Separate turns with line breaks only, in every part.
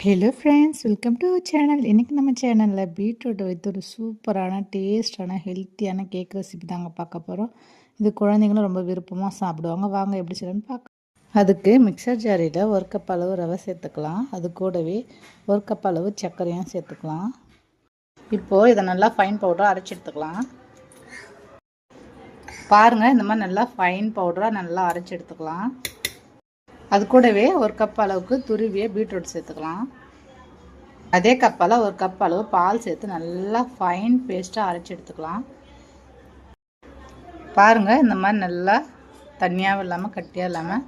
Hello friends welcome to channel இன்றைக்கி நம்ம சேனலில் பீட்ரூட் வைத்து ஒரு சூப்பரான டேஸ்டான ஹெல்த்தியான கேக் ரெசிபி தாங்க பார்க்க போகிறோம் இது குழந்தைங்களும் ரொம்ப விருப்பமாக சாப்பிடுவாங்க. வாங்க எப்படி செய்யணும்னு பார்க்க அதுக்கு மிக்சர் ஜாரியில் ஒரு கப் அளவு ரவை சேர்த்துக்கலாம். அது கூடவே ஒரு கப் அளவு சர்க்கரையும் சேர்த்துக்கலாம். இப்போது இதை நல்லா ஃபைன் பவுடராக அரைச்சி எடுத்துக்கலாம். பாருங்கள் இந்த மாதிரி நல்லா ஃபைன் பவுடராக நல்லா அரைச்சி எடுத்துக்கலாம். அது கூடவே ஒரு கப் அளவுக்கு துருவிய பீட்ரூட் சேர்த்துக்கலாம். அதே கப்பால் ஒரு கப் அளவு பால் சேர்த்து நல்லா ஃபைன் பேஸ்ட்டாக அரைச்சி எடுத்துக்கலாம். பாருங்கள் இந்த மாதிரி நல்லா தண்ணியாகவும் இல்லாமல் கட்டியாக இல்லாமல்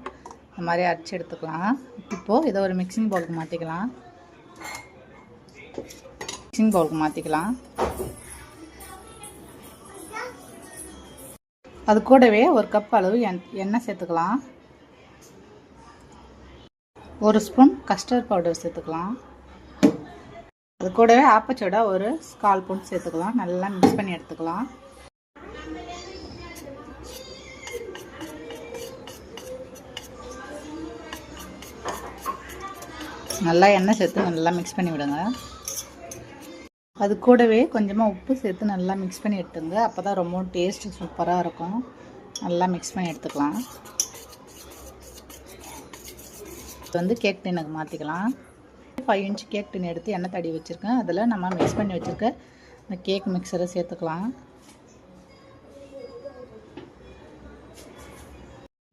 இந்த மாதிரி அரைச்சி எடுத்துக்கலாம். இப்போது இதை ஒரு மிக்சிங் பவுலுக்கு மாற்றிக்கலாம் மிக்சிங் பவுலுக்கு மாற்றிக்கலாம் அது கூடவே ஒரு கப் அளவு எண்ணெய் சேர்த்துக்கலாம். ஒரு ஸ்பூன் கஸ்டர்ட் பவுடர் சேர்த்துக்கலாம். அது கூடவே ஆப்பச்சோடா ஒரு கால் ஸ்பூன் சேர்த்துக்கலாம். நல்லா மிக்ஸ் பண்ணி எடுத்துக்கலாம். நல்லா எண்ணெய் சேர்த்து நல்லா மிக்ஸ் பண்ணி விடுங்க. அது கூடவே கொஞ்சமாக உப்பு சேர்த்து நல்லா மிக்ஸ் பண்ணி எடுத்துங்க. அப்போ தான் ரொம்ப டேஸ்ட்டு சூப்பராக இருக்கும். நல்லா மிக்ஸ் பண்ணி எடுத்துக்கலாம். வந்து கேக் டின்னுக்கு மாற்றிக்கலாம் ஃபைவ் இன்ச் கேக் டின் எடுத்து எண்ணெய் தடி வச்சுருக்கேன். அதில் நம்ம மிக்ஸ் பண்ணி வச்சுருக்க இந்த கேக் மிக்சரை சேர்த்துக்கலாம்.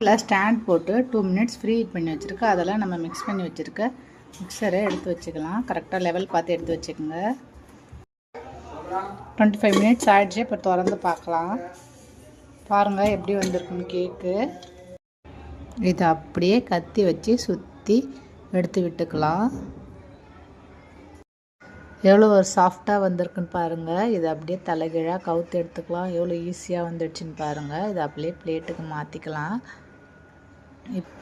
இதில் ஸ்டாண்ட் போட்டு டூ மினிட்ஸ் ஃப்ரீ ஹீட் பண்ணி வச்சுருக்க. அதெல்லாம் நம்ம மிக்ஸ் பண்ணி வச்சுருக்க மிக்சரை எடுத்து வச்சுக்கலாம். கரெக்டாக லெவல் பார்த்து எடுத்து வச்சுக்கோங்க. டுவெண்ட்டி ஃபைவ் மினிட்ஸ் ஆகிடுச்சு இப்போ திறந்து பார்க்கலாம். பாருங்கள் எப்படி வந்திருக்குன்னு கேக்கு இதை அப்படியே கத்தி வச்சு சுத் சுற்றி எடுத்து விட்டுக்கலாம். எவ்வளோ ஒரு சாஃப்டாக வந்திருக்குன்னு பாருங்கள் இதை அப்படியே தலைகீழாக கவுத்து எடுத்துக்கலாம். எவ்வளோ ஈஸியாக வந்துடுச்சுன்னு பாருங்கள் இதை அப்படியே பிளேட்டுக்கு மாற்றிக்கலாம் இப்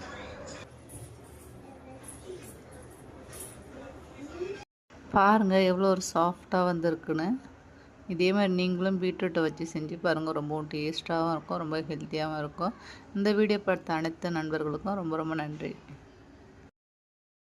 பாருங்கள் எவ்வளோ ஒரு சாஃப்டாக வந்திருக்குன்னு. இதே மாதிரி நீங்களும் பீட்ரூட்டை வச்சு செஞ்சு பாருங்கள் ரொம்பவும் டேஸ்ட்டாகவும் இருக்கும். ரொம்ப ஹெல்த்தியாகவும் இருக்கும். இந்த வீடியோ பார்த்த அனைத்து நண்பர்களுக்கும் ரொம்ப ரொம்ப நன்றி.